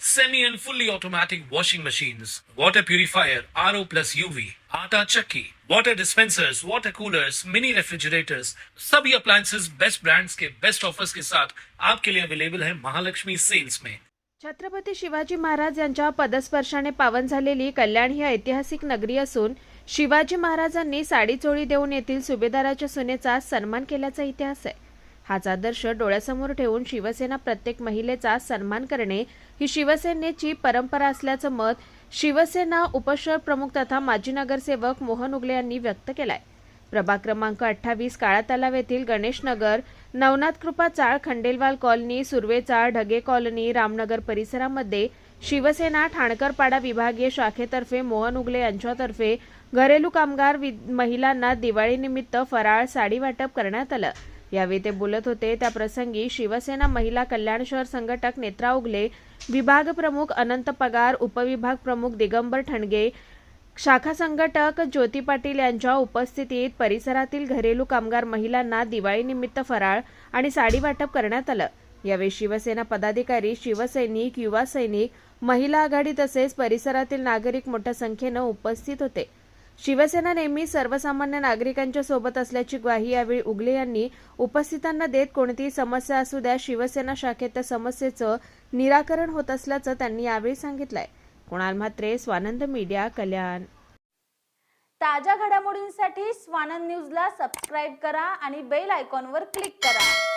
semi and fully automatic washing machines, water purifier, RO plus UV, आटा चक्की, water dispensers, water coolers, mini refrigerators, सभी appliances best brands के best offers के साथ आपके लिए अवेलेबल है महालक्ष्मी सेल्स में छत्रपती शिवाजी महाराज यांच्या पदस्पर्शाने पावन झालेली कल्याण ही ऐतिहासिक नगरी असून शिवाजी महाराजांनी साडी चोळी देऊन येथील सुभेदाराच्या सुनेचा सन्मान केल्याचा इतिहास आहे. हाच आदर्श डोळ्यासमोर ठेवून शिवसेना प्रत्येक महिलेचा सन्मान करणे ही शिवसेनेची परंपरा असल्याचं मत शिवसेना उपशहर प्रमुख तथा माजी नगरसेवक मोहन उगले यांनी व्यक्त केलाय. प्रभाग क्रमांक अठ्ठावीस काळा तलाव येथील गणेश नगर नवनाथ कृपा चाळ खंडेलवाल कॉलनी सुर्वे चाळ ढगे कॉलनी रामनगर परिसरामध्ये शिवसेना ठाणकरपाडा विभागीय शाखेतर्फे मोहन उगले यांच्यातर्फे घरेलू कामगार वि- महिलांना दिवाळीनिमित्त फराळ साडी वाटप करण्यात आलं. यावेळी ते बोलत होते. त्या प्रसंगी शिवसेना महिला कल्याण शहर संघटक नेत्रा उगले विभाग प्रमुख अनंत पगार उपविभाग प्रमुख दिगंबर ठणगे शाखा संघटक ज्योती पाटील यांच्या उपस्थितीत परिसरातील घरेलू कामगार महिलांना दिवाळीनिमित्त फराळ आणि साडी वाटप करण्यात आलं. यावेळी शिवसेना पदाधिकारी शिवसैनिक युवा सैनिक महिला आघाडी तसेच परिसरातील नागरिक मोठ्या संख्येनं उपस्थित होते. शिवसेना नेहमी सर्वसामान्य नागरिकांच्या सोबत असल्याची ग्वाही यावेळी उगले यांनी उपस्थितांना देत कोणतीही समस्या असू द्या शिवसेना शाखेत त्या समस्येचं निराकरण होत असल्याचं त्यांनी यावेळी सांगितलंय. कुणाल म्हात्रे स्वानंद मीडिया कल्याण. ताज्या घडामोडींसाठी स्वानंद न्यूजला सबस्क्राईब करा आणि बेल आयकॉनवर क्लिक करा.